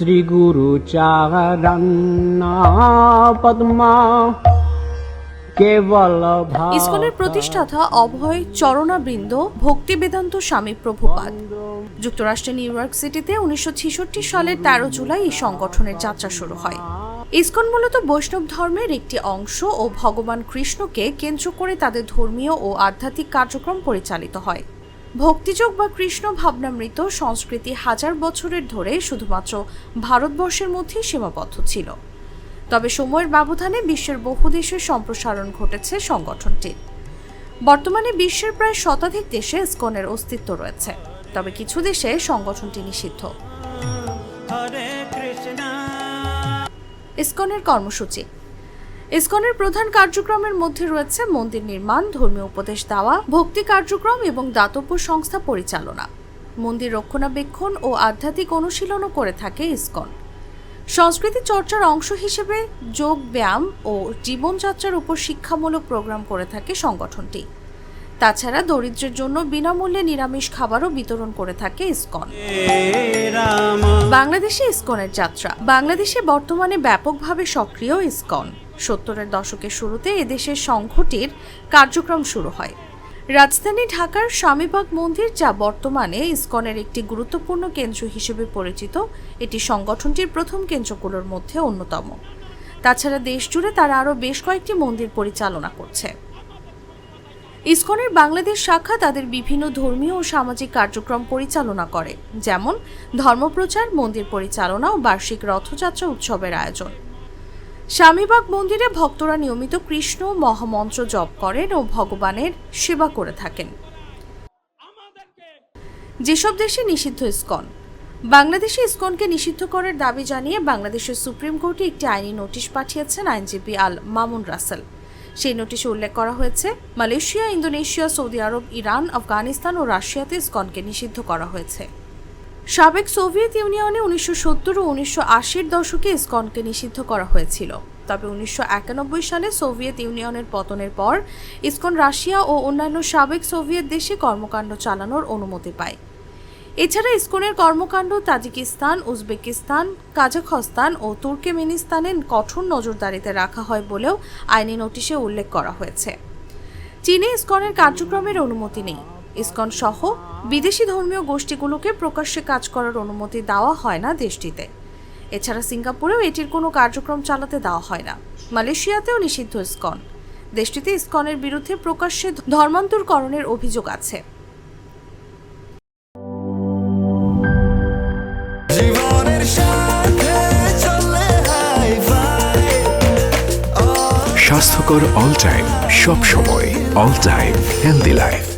শ্রীগুরুচারণ্য পদ্মা ইসকনের প্রতিষ্ঠাতা অভয় চরণাবৃন্দ ভক্তি বেদান্ত স্বামী প্রভুপাদ। যুক্তরাষ্ট্রের নিউ ইয়র্ক সিটিতে উনিশশো সালের তেরো জুলাই এই সংগঠনের যাত্রা শুরু হয়। ইসকন মূলত বৈষ্ণব ধর্মের একটি অংশ ও ভগবান কৃষ্ণকে কেন্দ্র করে তাদের ধর্মীয় ও আধ্যাত্মিক কার্যক্রম পরিচালিত হয়। ভক্তিযোগ বা কৃষ্ণ ভাবনামৃত সংস্কৃতি হাজার বছরের ধরে শুধুমাত্র ভারতবর্ষের মধ্যেই সীমাবদ্ধ ছিল। তবে সময়ের ব্যবধানে বিশ্বের বহু দেশে সম্প্রসারণ ঘটেছে সংগঠনটির। বর্তমানে বিশ্বের প্রায় শতাধিক দেশে ইসকনের অস্তিত্ব রয়েছে। তবে কিছু দেশে সংগঠনটি নিষিদ্ধ। ইসকনের কর্মসূচি ইসকনের প্রধান কার্যক্রমের মধ্যে রয়েছে মন্দির নির্মাণ, ধর্মীয় উপদেশ দেওয়া, ভক্তি কার্যক্রম এবং দাতব্য সংস্থা পরিচালনা। মন্দির রক্ষণাবেক্ষণ ও আধ্যাত্মিক অনুশীলনও করে থাকে ইসকন। সংস্কৃতি চর্চার অংশ হিসেবে যোগ ব্যায়াম ও জীবনযাত্রার উপর শিক্ষামূলক প্রোগ্রাম করে থাকে সংগঠনটি। তাছাড়া দরিদ্রের জন্য বিনামূল্যে নিরামিষ খাবারও বিতরণ করে থাকে ইসকন। বাংলাদেশে ইসকনের যাত্রা। বাংলাদেশে বর্তমানে ব্যাপকভাবে সক্রিয় ইসকন। সত্তরের দশকের শুরুতে এদেশের সংঘটির কার্যক্রম শুরু হয়। রাজধানী ঢাকার স্বামীবাগ মন্দির যা বর্তমানে ইসকনের একটি গুরুত্বপূর্ণ কেন্দ্র হিসেবে পরিচিত, এটি সংগঠনটির প্রথম কেন্দ্রগুলোর মধ্যে অন্যতম। তাছাড়া দেশজুড়ে তারা আরও বেশ কয়েকটি মন্দির পরিচালনা করছে। ইসকনের বাংলাদেশ শাখা তাদের বিভিন্ন ধর্মীয় ও সামাজিক কার্যক্রম পরিচালনা করে, যেমন ধর্মপ্রচার, মন্দির পরিচালনা ও বার্ষিক রথযাত্রা উৎসবের আয়োজন। স্বামীবাগ মন্দিরে ভক্তরা নিয়মিত কৃষ্ণ মহামন্ত্র জপ করেন ও ভগবানের সেবা করে থাকেন। যেসব দেশে নিষিদ্ধ ইসকন, বাংলাদেশে ইসকনকে নিষিদ্ধ করার দাবি জানিয়ে বাংলাদেশের সুপ্রিম কোর্টে একটি আইনি নোটিশ পাঠিয়েছেন আইনজীবী আল মামুন রাসেল। সেই নোটিশে উল্লেখ করা হয়েছে, Malaysia, Indonesia, Saudi Arab, Iran, Afghanistan ও রাশিয়াতে ইসকনকে নিষিদ্ধ করা হয়েছে। সাবেক সোভিয়েত ইউনিয়নে উনিশশো সত্তর ও উনিশশো আশির দশকে ইসকনকে নিষিদ্ধ করা হয়েছিল। তবে উনিশশো একানব্বই সালে সোভিয়েত ইউনিয়নের পতনের পর ইসকন রাশিয়া ও অন্যান্য সাবেক সোভিয়েত দেশে কর্মকাণ্ড চালানোর অনুমতি পায়। এছাড়া ইসকনের কর্মকাণ্ড তাজিকিস্তান, উজবেকিস্তান, কাজাখস্তান ও তুর্কমেনিস্তানে কঠোর নজরদারিতে রাখা হয় বলেও আইনি নোটিশে উল্লেখ করা হয়েছে। চীনে ইসকনের কার্যক্রমের অনুমতি নেই। ইসকন সহ বিদেশি ধর্মীয় গোষ্ঠীগুলোকে প্রকাশ্যে কাজ করার অনুমতি দেওয়া হয় না দেশটিতে। এছাড়া সিঙ্গাপুরেও এটির কোনো কার্যক্রম চালাতে দেওয়া হয় না। মালয়েশিয়াতেও নিষিদ্ধ ইসকন। দেশটিতে ইসকনের বিরুদ্ধে প্রকাশ্যে ধর্মান্তরকরণের অভিযোগ আছে। স্বাস্থ্যকর অল টাইম সব সময় অল টাইম হেলদি লাইফ।